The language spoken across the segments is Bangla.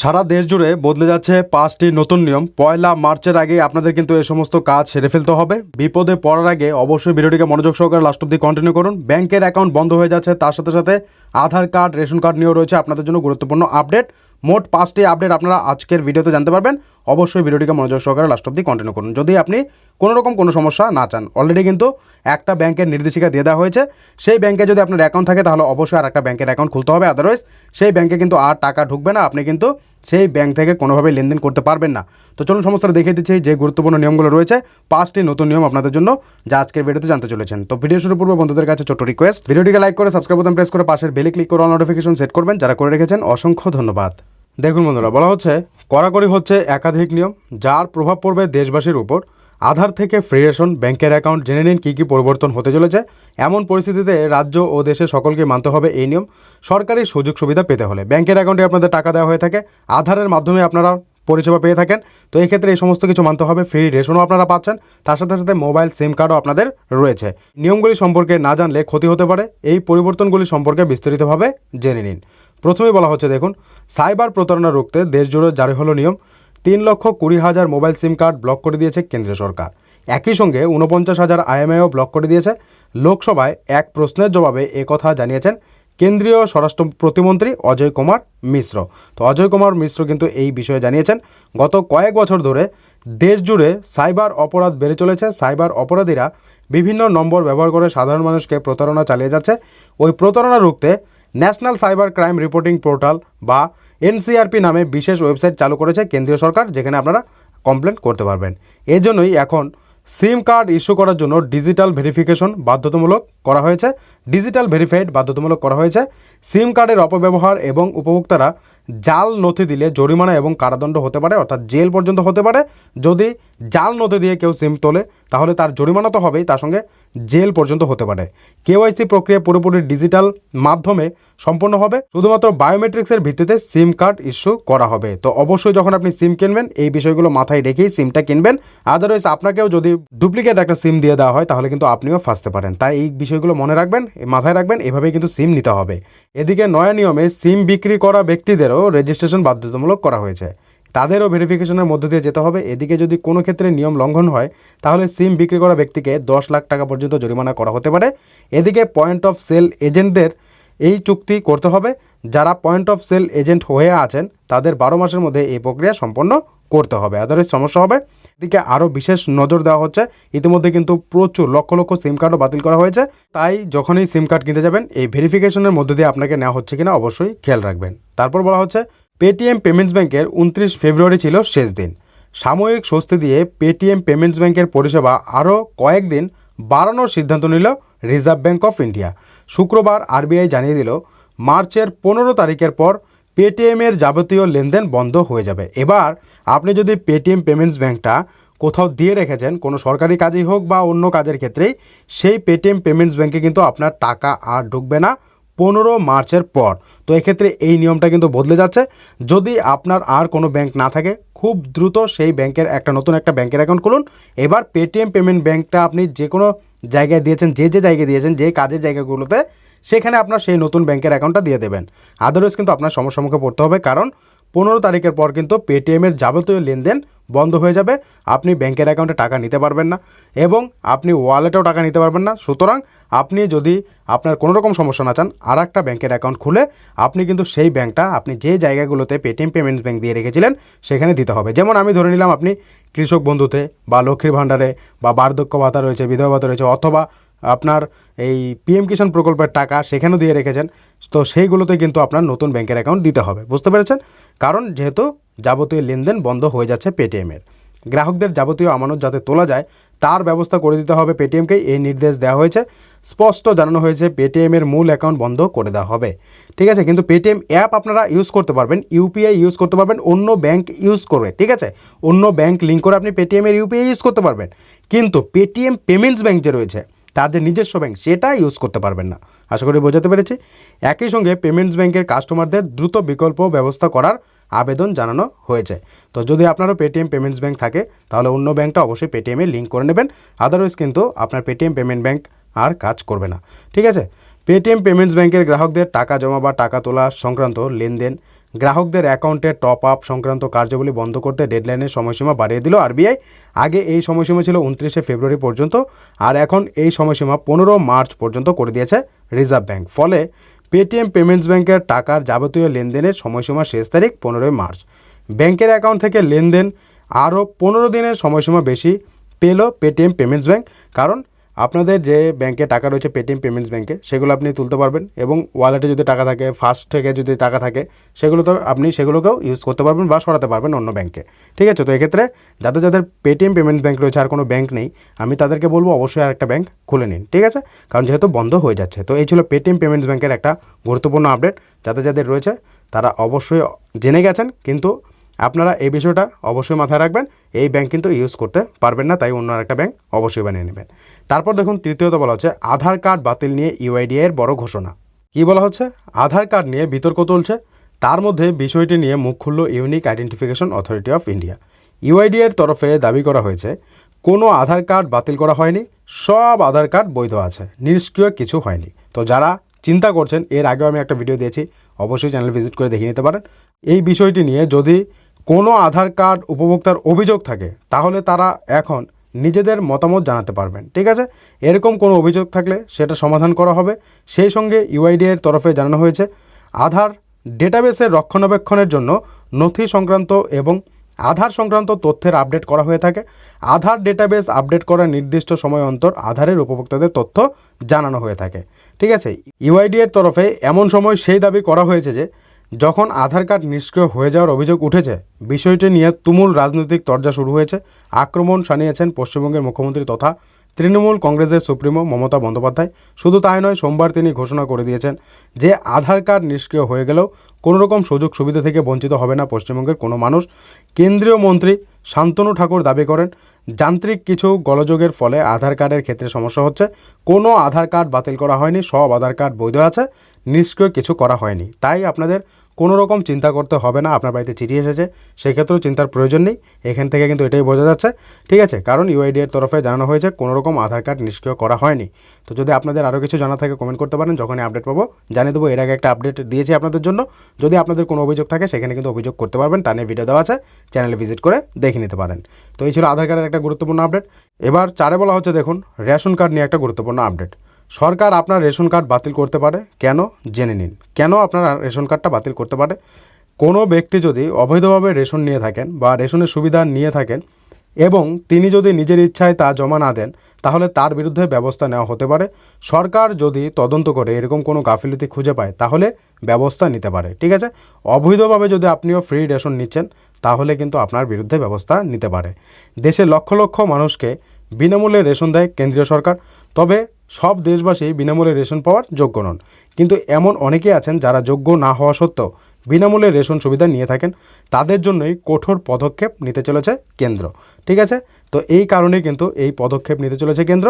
সারা দেশ জুড়ে বদলে যাচ্ছে পাঁচটি নতুন নিয়ম। পয়লা মার্চের আগে আপনাদের কিন্তু এই সমস্ত কাজ সেরে ফেলতে হবে। বিপদে পড়ার আগে অবশ্যই ভিডিওটিকে মনোযোগ সহকারে লাস্ট অব্দি কন্টিনিউ করুন। ব্যাংকের অ্যাকাউন্ট বন্ধ হয়ে যাচ্ছে, তার সাথে সাথে আধার কার্ড, রেশন কার্ড নিয়েও রয়েছে আপনাদের জন্য গুরুত্বপূর্ণ আপডেট মোট পাঁচটি আপডেট আপনারা আজকের ভিডিওতে জানতে পারবেন। অবশ্যই ভিডিওটিকে মনোযোগ সহকারে লাস্ট অব্দি কন্টিনিউ করুন। যদি আপনি কোনো রকম কোনো সমস্যা না চান অলরেডি কিন্তু একটা ব্যাংকের নির্দেশিকা দিয়ে দেওয়া হয়েছে। সেই ব্যাংকে যদি আপনার অ্যাকাউন্ট থাকে, তাহলে অবশ্যই আর একটা ব্যাংকের অ্যাকাউন্ট খুলতে হবে। আদারওয়াইজ সেই ব্যাংকে কিন্তু আর টাকা ঢুকবে না। আপনি কিন্তু সেই ব্যাংক থেকে কোনোভাবে লেনদেন করতে পারবেন না। তো চলুন সমস্যাটা দেখিয়ে দিচ্ছি। যে গুরুত্বপূর্ণ নিয়মগুলো রয়েছে, পাঁচটি নতুন নিয়ম আপনাদের জন্য যা আজকের ভিডিওতে জানতে চলেছেন। তো ভিডিও শুরু পূর্বে বন্ধুদের কাছে ছোট্ট রিকোয়েস্ট ভিডিওটিকে লাইক করে সাবস্ক্রাইব বোতাম প্রেস করে পাশের বেলে ক্লিক করে নোটিফিকেশন সেট করবেন। যারা করে রেখেছেন, অসংখ্য ধন্যবাদ। দেখুন বন্ধুরা, বলা হচ্ছে, কড়াকড়ি হচ্ছে একাধিক নিয়ম, যার প্রভাব পড়বে দেশবাসীর উপর। আধার থেকে ফ্রি রেশন ব্যাংকের অ্যাকাউন্ট জেনে নিন কী কী পরিবর্তন হতে চলেছে। এমন পরিস্থিতিতে রাজ্য ও দেশের সকলকে মানতে হবে এই নিয়ম। সরকারি সুযোগ সুবিধা পেতে হলে ব্যাংকের অ্যাকাউন্টে আপনাদের টাকা দেওয়া হয়ে থাকে। আধারের মাধ্যমে আপনারা পরিষেবা পেয়ে থাকেন। তো এই ক্ষেত্রে এই সমস্ত কিছু মানতে হবে। ফ্রি রেশনও আপনারা পাচ্ছেন। তার সাথে সাথে মোবাইল সিম কার্ডও আপনাদের রয়েছে। নিয়মগুলি সম্পর্কে না জানলে ক্ষতি হতে পারে। এই পরিবর্তনগুলি সম্পর্কে বিস্তারিতভাবে জেনে নিন। প্রথমেই বলা হচ্ছে, দেখুন, সাইবার প্রতারণা রুখতে দেশজুড়ে জারি হলো নিয়ম। তিন লক্ষ কুড়ি হাজার মোবাইল সিম কার্ড ব্লক করে দিয়েছে কেন্দ্রীয় সরকার। একই সঙ্গে উনপঞ্চাশ হাজার আইএমআইও ব্লক করে দিয়েছে। লোকসভায় এক প্রশ্নের জবাবে একথা জানিয়েছেন কেন্দ্রীয় স্বরাষ্ট্র প্রতিমন্ত্রী অজয় কুমার মিশ্র। তো অজয় কুমার মিশ্র কিন্তু এই বিষয়ে জানিয়েছেন, গত কয়েক বছর ধরে দেশ জুড়ে সাইবার অপরাধ বেড়ে চলেছে। সাইবার অপরাধীরা বিভিন্ন নম্বর ব্যবহার করে সাধারণ মানুষকে প্রতারণা চালিয়ে যাচ্ছে। ওই প্রতারণা রুখতে national cyber crime reporting portal বা এনসিআরপি নামে বিশেষ ওয়েবসাইট চালু করেছে কেন্দ্রীয় সরকার, যেখানে আপনারা কমপ্লেন করতে পারবেন। এর জন্যই এখন সিম কার্ড ইস্যু করার জন্য ডিজিটাল ভেরিফিকেশন বাধ্যতামূলক করা হয়েছে। ডিজিটাল ভেরিফাইড বাধ্যতামূলক করা হয়েছে। সিম কার্ডের অপব্যবহার এবং উপভোক্তারা জাল নথি দিলে জরিমানা এবং কারাদণ্ড হতে পারে, অর্থাৎ জেল পর্যন্ত হতে পারে। যদি জাল নথি দিয়ে কেউ সিম তোলে, তাহলে তার জরিমানা তো হবেই, তার সঙ্গে জেল পর্যন্ত হতে পারে। কেওয়াইসি প্রক্রিয়া পুরোপুরি ডিজিটাল মাধ্যমে সম্পন্ন হবে। শুধুমাত্র বায়োমেট্রিক্সের ভিত্তিতে সিম কার্ড ইস্যু করা হবে। তো অবশ্যই যখন আপনি সিম কিনবেন, এই বিষয়গুলো মাথায় রেখেই সিমটা কিনবেন। আদারওয়াইজ আপনাকেও যদি ডুপ্লিকেট একটা সিম দিয়ে দেওয়া হয়, তাহলে কিন্তু আপনিও ফাঁসতে পারেন। তাই এই বিষয়গুলো মনে রাখবেন, মাথায় রাখবেন, এভাবেই কিন্তু সিম নিতে হবে। এদিকে নয়া নিয়মে সিম বিক্রি করা ব্যক্তিদেরও রেজিস্ট্রেশন বাধ্যতামূলক করা হয়েছে। তাদেরও ভেরিফিকেশনের মধ্যে দিয়ে যেতে হবে। এদিকে যদি কোনো ক্ষেত্রে নিয়ম লঙ্ঘন হয়, তাহলে সিম বিক্রি করা ব্যক্তিকে দশ লাখ টাকা পর্যন্ত জরিমানা করা হতে পারে। এদিকে পয়েন্ট অফ সেল এজেন্টদের এই চুক্তি করতে হবে। যারা পয়েন্ট অফ সেল এজেন্ট হয়ে আছেন, তাদের বারো মাসের মধ্যে এই প্রক্রিয়া সম্পন্ন করতে হবে। আদারওয়াইজ সমস্যা হবে। এদিকে আরও বিশেষ নজর দেওয়া হচ্ছে, ইতিমধ্যে কিন্তু প্রচুর লক্ষ লক্ষ সিম কার্ডও বাতিল করা হয়েছে। তাই যখনই সিম কার্ড কিনতে যাবেন, এই ভেরিফিকেশনের মধ্যে দিয়ে আপনাকে নেওয়া হচ্ছে কিনা অবশ্যই খেয়াল রাখবেন। তারপর বলা হচ্ছে পেটিএম পেমেন্টস ব্যাংকের উনত্রিশ ফেব্রুয়ারি ছিল শেষ দিন। সাময়িক স্বস্তি দিয়ে পেটিএম পেমেন্টস ব্যাংকের পরিষেবা আরও কয়েকদিন বাড়ানোর সিদ্ধান্ত নিল রিজার্ভ ব্যাংক অফ ইন্ডিয়া। শুক্রবার আরবিআই জানিয়ে দিল, মার্চের পনেরো তারিখের পর পেটিএমের যাবতীয় লেনদেন বন্ধ হয়ে যাবে। এবার আপনি যদি পেটিএম পেমেন্টস ব্যাংকটা কোথাও দিয়ে রেখেছেন, কোনো সরকারি কাজেই হোক বা অন্য কাজের ক্ষেত্রেই, সেই পেটিএম পেমেন্টস ব্যাংকে কিন্তু আপনার টাকা আর ঢুকবে না। পনেরো মার্চের পর। তো এক্ষেত্রে এই নিয়মটা কিন্তু বদলে যাচ্ছে। যদি আপনার আর কোনো ব্যাংক না থাকে, খুব দ্রুত সেই ব্যাংকের একটা নতুন একটা ব্যাংকের অ্যাকাউন্ট খুলুন। এবার পেটিএম পেমেন্ট ব্যাংকটা আপনি যে কোনো জায়গায় দিয়েছেন, যে যে জায়গায় দিয়েছেন, যে কাজের জায়গাগুলোতে, সেখানে আপনার সেই নতুন ব্যাংকের অ্যাকাউন্টটা দিয়ে দেবেন। আদারওয়াইজ কিন্তু আপনার সমস্যার মুখে পড়তে হবে। কারণ পনেরো তারিখের পর কিন্তু পেটিএমের যাবতীয় লেনদেন বন্ধ হয়ে যাবে। আপনি ব্যাংকের অ্যাকাউন্টে টাকা নিতে পারবেন না এবং আপনি ওয়ালেটেও টাকা নিতে পারবেন না। সুতরাং আপনি যদি আপনার কোনো রকম সমস্যা না চান আর একটা ব্যাংকের অ্যাকাউন্ট খুলে আপনি কিন্তু সেই ব্যাংকটা আপনি যে জায়গাগুলোতে পেটিএম পেমেন্টস ব্যাংক দিয়ে রেখেছিলেন, সেখানে দিতে হবে। যেমন আমি ধরে নিলাম, আপনি কৃষক বন্ধুতে বা লক্ষ্মীর ভাণ্ডারে বা বার্ধক্য ভাতা রয়েছে, বিধবা ভাতা রয়েছে অথবা আপনার এই পিএম কিষাণ প্রকল্পের টাকা সেখানেও দিয়ে রেখেছেন। তো সেইগুলোতে কিন্তু আপনার নতুন ব্যাংকের অ্যাকাউন্ট দিতে হবে। বুঝতে পেরেছেন? কারণ যেহেতু যাবতীয় লেনদেন বন্ধ হয়ে যাচ্ছে পেটিএমের গ্রাহকদের যাবতীয় আমানত যাতে তোলা যায়, তার ব্যবস্থা করে দিতে হবে পেটিএমকে এই নির্দেশ দেওয়া হয়েছে। স্পষ্ট জানানো হয়েছে পেটিএমের মূল অ্যাকাউন্ট বন্ধ করে দেওয়া হবে। ঠিক আছে? কিন্তু পেটিএম অ্যাপ আপনারা ইউজ করতে পারবেন ইউপিআই ইউজ করতে পারবেন, অন্য ব্যাংক ইউজ করে। ঠিক আছে? অন্য ব্যাংক লিঙ্ক করে আপনি পেটিএমের ইউপিআই ইউজ করতে পারবেন। কিন্তু পেটিএম পেমেন্টস ব্যাংক যে রয়েছে তার যে নিজস্ব ব্যাংক সেটা ইউজ করতে পারবেন না। আশা করি বোঝাতে পেরেছি। একই সঙ্গে পেমেন্টস ব্যাংকের কাস্টমারদের দ্রুত বিকল্প ব্যবস্থা করার আবেদন জানানো হয়েছে। তো যদি আপনারও পেটিএম পেমেন্টস ব্যাংক থাকে, তাহলে অন্য ব্যাংকটা অবশ্যই পেটিএমে লিঙ্ক করে নেবেন। আদারওয়াইজ কিন্তু আপনার পেটিএম পেমেন্ট ব্যাংক আর কাজ করবে না। ঠিক আছে? পেটিএম পেমেন্টস ব্যাংকের গ্রাহকদের টাকা জমা বা টাকা তোলা সংক্রান্ত লেনদেন গ্রাহকদের অ্যাকাউন্টে টপ আপ সংক্রান্ত কার্যাবলী বন্ধ করতে ডেডলাইনের সময়সীমা বাড়িয়ে দিল আরবিআই। আগে এই সময়সীমা ছিল উনত্রিশে ফেব্রুয়ারি পর্যন্ত, আর এখন এই সময়সীমা পনেরো মার্চ পর্যন্ত করে দিয়েছে রিজার্ভ ব্যাংক। ফলে পেটিএম পেমেন্টস ব্যাংকের টাকার যাবতীয় লেনদেনের সময়সীমা শেষ তারিখ পনেরোই মার্চ। ব্যাংকের অ্যাকাউন্ট থেকে লেনদেন আরও পনেরো দিনের সময়সীমা বেশি পেল পেটিএম পেমেন্টস ব্যাংক, কারণ আপনাদের যে ব্যাংকে টাকা রয়েছে পেটিএম পেমেন্টস ব্যাংকে সেগুলো আপনি তুলতে পারবেন এবং ওয়ালেটে যদি টাকা থাকে ফার্স্ট থেকে যদি টাকা থাকে, সেগুলো তো আপনি সেগুলোকেও ইউজ করতে পারবেন বা সরাতে পারবেন অন্য ব্যাংকে ঠিক আছে? তো এক্ষেত্রে যাদের যাদের পেটিএম পেমেন্টস ব্যাংক রয়েছে আর কোনো ব্যাংক নেই, আমি তাদেরকে বলব অবশ্যই আর একটা ব্যাংক খুলে নিন, ঠিক আছে? কারণ যেহেতু বন্ধ হয়ে যাচ্ছে, তো এই ছিল পেটিএম পেমেন্টস ব্যাংকের একটা গুরুত্বপূর্ণ আপডেট যাদের যাদের রয়েছে, তারা অবশ্যই জেনে গেছেন, কিন্তু আপনারা এই বিষয়টা অবশ্যই মাথায় রাখবেন। এই ব্যাংক কিন্তু ইউজ করতে পারবেন না, তাই অন্য একটা ব্যাংক অবশ্যই বানিয়ে নেবেন। তারপর দেখুন, তৃতীয়ত বলা হচ্ছে আধার কার্ড বাতিল নিয়ে ইউআইডিআই এর বড় ঘোষণা। কি বলা হচ্ছে? আধার কার্ড নিয়ে বিতর্ক চলছে। তার মধ্যে বিষয়টি নিয়ে মুখ খুলল Unique Identification Authority of India UID এর তরফে দাবি করা হয়েছে, কোনো আধার কার্ড বাতিল করা হয়নি, সব আধার কার্ড বৈধ আছে, নিষ্ক্রিয় কিছু হয়নি। তো যারা চিন্তা করছেন, এর আগেও আমি একটা ভিডিও দিয়েছি, অবশ্যই চ্যানেল ভিজিট করে দেখে নিতে পারেন। এই বিষয়টি নিয়ে যদি কোনো আধার কার্ড উপভোক্তার অভিযোগ থাকে, তাহলে তারা এখন নিজেদের মতামত জানাতে পারবেন, ঠিক আছে? এরকম কোনো অভিযোগ থাকলে সেটা সমাধান করা হবে। সেই সঙ্গে ইউআইডি এর তরফে জানানো হয়েছে, আধার ডেটাবেসের রক্ষণাবেক্ষণের জন্য নথি সংক্রান্ত এবং আধার সংক্রান্ত তথ্যের আপডেট করা হয়ে থাকে। আধার ডেটাবেস আপডেট করার নির্দিষ্ট সময় অন্তর আধারের উপভোক্তাদের তথ্য জানানো হয়ে থাকে, ঠিক আছে? ইউআইডি এর তরফে এমন সময় সেই দাবি করা হয়েছে যে যখন আধার কার্ড নিষ্ক্রিয় হয়ে যাওয়ার অভিযোগ উঠেছে, বিষয়টি নিয়ে তুমুল রাজনৈতিক তরজা শুরু হয়েছে। আক্রমণ শানিয়েছেন পশ্চিমবঙ্গের মুখ্যমন্ত্রী তথা তৃণমূল কংগ্রেসের সুপ্রিমো মমতা বন্দ্যোপাধ্যায়। শুধু তাই নয়, সোমবার তিনি ঘোষণা করে দিয়েছেন যে, আধার কার্ড নিষ্ক্রিয় হয়ে গেলেও কোনো রকম সুযোগ সুবিধা থেকে বঞ্চিত হবে না পশ্চিমবঙ্গের কোনো মানুষ। কেন্দ্রীয় মন্ত্রী শান্তনু ঠাকুর দাবি করেন, যান্ত্রিক কিছু গলযোগের ফলে আধার কার্ডের ক্ষেত্রে সমস্যা হচ্ছে। কোনো আধার কার্ড বাতিল করা হয়নি, সব আধার কার্ড বৈধ আছে। নিষ্ক্রিয় কিছু করা হয়নি। তাই আপনাদের কোনো রকম চিন্তা করতে হবে না, আপনার বাড়িতে চিঠি এসেছে, সেক্ষেত্রেও চিন্তার প্রয়োজন নেই। এখান থেকে কিন্তু এটাই বোঝা যাচ্ছে। ঠিক আছে, কারণ ইউআইডি এর তরফে জানানো হয়েছে কোনো রকম আধার কার্ড নিষ্ক্রিয় করা হয়নি। তো যদি আপনাদের আরও কিছু জানা থাকে কমেন্ট করতে পারেন, যখনই আপডেট পাবো। জানিয়ে দেবো, এর আগে একটা আপডেট দিয়েছি আপনাদের জন্য। যদি আপনাদের কোনো অভিযোগ থাকে, সেখানে কিন্তু অভিযোগ করতে পারবেন, তা নিয়ে ভিডিও দেওয়া আছে। চ্যানেলে ভিজিট করে দেখে নিতে পারেন। তো এই ছিল আধার কার্ডের একটা গুরুত্বপূর্ণ আপডেট এবার চারে বলা হচ্ছে, দেখুন, রেশন কার্ড নিয়ে একটা গুরুত্বপূর্ণ আপডেট সরকার আপনার রেশন কার্ড বাতিল করতে পারে? কেন? জেনে নিন। কেন আপনার রেশন কার্ডটা বাতিল করতে পারে? কোনো ব্যক্তি যদি অবৈধভাবে রেশন নিয়ে থাকেন বা রেশনের সুবিধা নিয়ে থাকেন এবং তিনি যদি নিজের ইচ্ছায় তা জমা না দেন, তাহলে তার বিরুদ্ধে ব্যবস্থা নেওয়া হতে পারে। সরকার যদি তদন্ত করে এরকম কোনো গাফিলতি খুঁজে পায়, তাহলে ব্যবস্থা নিতে পারে, ঠিক আছে? অবৈধভাবে যদি আপনিও ফ্রি রেশন নিচ্ছেন, তাহলে কিন্তু আপনার বিরুদ্ধে ব্যবস্থা নিতে পারে। দেশে লক্ষ লক্ষ মানুষকে বিনামূল্যে রেশন দেয় কেন্দ্রীয় সরকার। তবে সব দেশবাসী বিনামূল্যে রেশন পাওয়ার যোগ্য নন। কিন্তু এমন অনেকেই আছেন যারা যোগ্য না হওয়া সত্ত্বেও বিনামূল্যে রেশন সুবিধা নিয়ে থাকেন। তাদের জন্যই কঠোর পদক্ষেপ নিতে চলেছে কেন্দ্র। ঠিক আছে? তো এই কারণেই কিন্তু এই পদক্ষেপ নিতে চলেছে কেন্দ্র।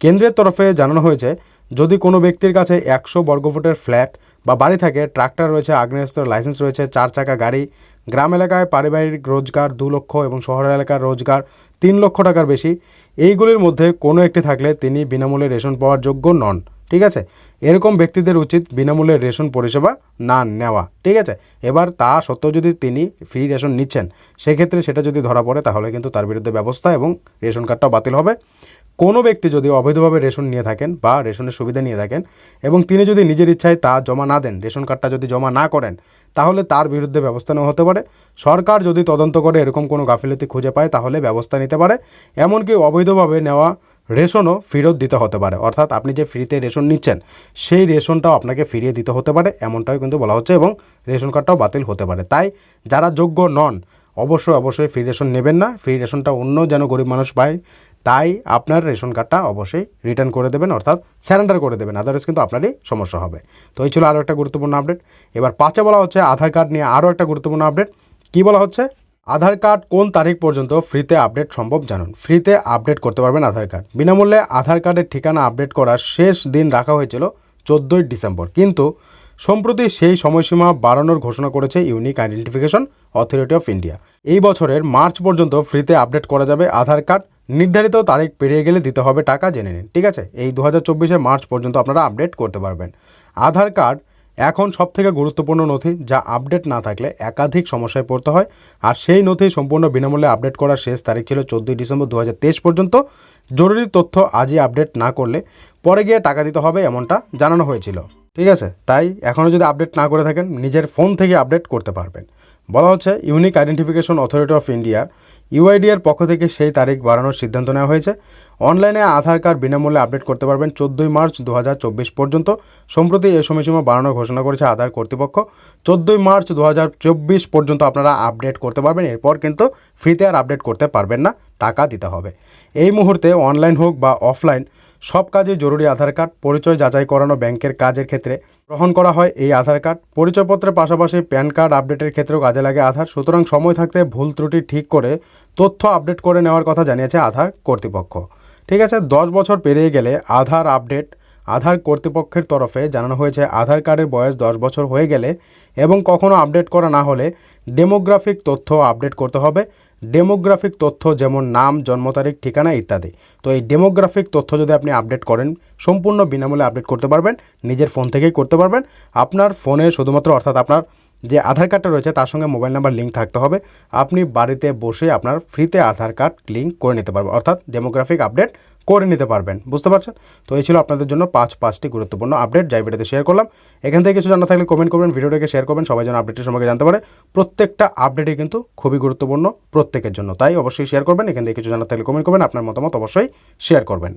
কেন্দ্রের তরফে জানানো হয়েছে, যদি কোনো ব্যক্তির কাছে একশো বর্গফুটের ফ্ল্যাট বা বাড়ি থাকে, ট্রাক্টর রয়েছে, আগ্নেয়াস্ত্র লাইসেন্স রয়েছে, চার চাকা গাড়ি, গ্রাম এলাকায় পারিবারিক রোজগার দু লক্ষ এবং শহর এলাকার রোজগার তিন লক্ষ টাকার বেশি। এইগুলির মধ্যে কোনো একটি থাকলে তিনি বিনামূল্যে রেশন পাওয়ার যোগ্য নন, ঠিক আছে? এরকম ব্যক্তিদের উচিত বিনামূল্যে রেশন পরিষেবা না নেওয়া, ঠিক আছে? এবার তা সত্ত্বেও যদি তিনি ফ্রি রেশন নিচ্ছেন, সেক্ষেত্রে সেটা যদি ধরা পড়ে, তাহলে কিন্তু তার বিরুদ্ধে ব্যবস্থা এবং রেশন কার্ডটাও বাতিল হবে। কোনো ব্যক্তি যদি অবৈধভাবে রেশন নিয়ে থাকেন বা রেশনের সুবিধা নিয়ে থাকেন এবং তিনি যদি নিজের ইচ্ছায় তা জমা না দেন, রেশন কার্ডটা যদি জমা না করেন তাহলে তার বিরুদ্ধে ব্যবস্থা নেওয়া হতে পারে। সরকার যদি তদন্ত করে এরকম কোনো গাফিলতি খুঁজে পায়, তাহলে ব্যবস্থা নিতে পারে। এমনকি অবৈধভাবে নেওয়া রেশনও ফেরত দিতে হতে পারে। অর্থাৎ আপনি যে ফ্রিতে রেশন নিচ্ছেন, সেই রেশনটাও আপনাকে ফিরিয়ে দিতে হতে পারে। এমনটাও কিন্তু বলা হচ্ছে এবং রেশন কার্ডটাও বাতিল হতে পারে। তাই যারা যোগ্য নন, অবশ্যই অবশ্যই ফ্রি রেশন নেবেন না। ফ্রি রেশনটা অন্য যেন গরিব মানুষ পায় তাই আপনার রেশন কার্ডটা অবশ্যই রিটার্ন করে দেবেন, অর্থাৎ স্যারেন্ডার করে দেবেন। আদারওয়াইজ কিন্তু আপনারই সমস্যা হবে। তো এই ছিল আরও একটা গুরুত্বপূর্ণ আপডেট এবার পাঁচে বলা হচ্ছে আধার কার্ড নিয়ে আরও একটা গুরুত্বপূর্ণ আপডেট কী বলা হচ্ছে? আধার কার্ড কোন তারিখ পর্যন্ত ফ্রিতে আপডেট সম্ভব জানুন। ফ্রিতে আপডেট করতে পারবেন আধার কার্ড। বিনামূল্যে আধার কার্ডের ঠিকানা আপডেট করার শেষ দিন রাখা হয়েছিল চোদ্দোই ডিসেম্বর। কিন্তু সম্প্রতি সেই সময়সীমা বাড়ানোর ঘোষণা করেছে Unique Identification Authority of India এই বছরের মার্চ পর্যন্ত ফ্রিতে আপডেট করা যাবে আধার কার্ড। নির্ধারিত তারিখ পেরিয়ে গেলে দিতে হবে টাকা, জেনে নিন, ঠিক আছে? এই দু হাজার মার্চ পর্যন্ত আপনারা আপডেট করতে পারবেন। আধার কার্ড এখন সব থেকে গুরুত্বপূর্ণ নথি, যা আপডেট না থাকলে একাধিক সমস্যায় পড়তে হয়। আর সেই নথি সম্পূর্ণ বিনামূল্যে আপডেট করার শেষ তারিখ ছিল চোদ্দোই ডিসেম্বর দু হাজার তেইশ পর্যন্ত। জরুরি তথ্য আজই আপডেট না করলে পরে গিয়ে টাকা দিতে হবে এমনটা জানানো হয়েছিল, ঠিক আছে? তাই এখনও যদি আপডেট না করে থাকেন, নিজের ফোন থেকে আপডেট করতে পারবেন। বলা হচ্ছে, ইউনিক আইডেন্টিফিকেশন অথরিটি অফ ইন্ডিয়ার ইউআইডি এর পক্ষ থেকে সেই তারিখ বাড়ানোর সিদ্ধান্ত নেওয়া হয়েছে। অনলাইনে আধার কার্ড বিনামূল্যে আপডেট করতে পারবেন চোদ্দই মার্চ দু হাজার চব্বিশ পর্যন্ত। সম্প্রতি এই সময়সীমা বাড়ানোর ঘোষণা করেছে আধার কর্তৃপক্ষ। চোদ্দই মার্চ দু হাজার চব্বিশ পর্যন্ত আপনারা আপডেট করতে পারবেন, এরপর কিন্তু ফ্রিতে আর আপডেট করতে পারবেন না, টাকা দিতে হবে। এই মুহূর্তে অনলাইন হোক বা অফলাইন সব কাজে জরুরি আধার কার্ড, পরিচয় যাচাই করানো ব্যাংকের কাজের ক্ষেত্রে গ্রহণ করা হয় এই আধার কার্ড। পরিচয়পত্রের পাশাপাশি প্যান কার্ড আপডেটের ক্ষেত্রেও কাজে লাগে আধার। সুতরাং সময় থাকতে ভুল ত্রুটি ঠিক করে তথ্য আপডেট করে নেওয়ার কথা জানিয়েছে আধার কর্তৃপক্ষ। ঠিক আছে, দশ বছর পেরিয়ে গেলে আধার আপডেট, আধার কর্তৃপক্ষের তরফে জানানো হয়েছে আধার কার্ডের বয়স দশ বছর হয়ে গেলে এবং কখনও আপডেট করা না হলে ডেমোগ্রাফিক তথ্য আপডেট করতে হবে। ডেমোগ্রাফিক তথ্য যেমন নাম, জন্ম তারিখ, ঠিকানা ইত্যাদি। তো এই ডেমোগ্রাফিক তথ্য যদি আপনি আপডেট করেন, সম্পূর্ণ বিনামূল্যে আপডেট করতে পারবেন, নিজের ফোন থেকেই করতে পারবেন। আপনার ফোনে শুধুমাত্র অর্থাৎ আপনার যে আধার কার্ডটা রয়েছে, তার সঙ্গে মোবাইল নাম্বার লিঙ্ক থাকতে হবে। আপনি বাড়িতে বসে আপনার ফ্রিতে আধার কার্ড লিঙ্ক করে নিতে পারবেন। অর্থাৎ ডেমোগ্রাফিক আপডেট করে নিতে পারবেন। বুঝতে পারছেন? তো এই ছিল আপনাদের জন্য পাঁচ পাঁচটি গুরুত্বপূর্ণ আপডেট যাই ভিডিওতে শেয়ার করলাম। এখান থেকে কিছু জানা থাকলে কমেন্ট করবেন, ভিডিওটাকে শেয়ার করবেন, সবাই যেন আপডেটের সম্পর্কে জানতে পারে। প্রত্যেকটা আপডেটই কিন্তু খুবই গুরুত্বপূর্ণ প্রত্যেকের জন্য। তাই অবশ্যই শেয়ার করবেন, এখান থেকে কিছু জানা থাকলে কমেন্ট করবেন, আপনার মতামত অবশ্যই শেয়ার করবেন।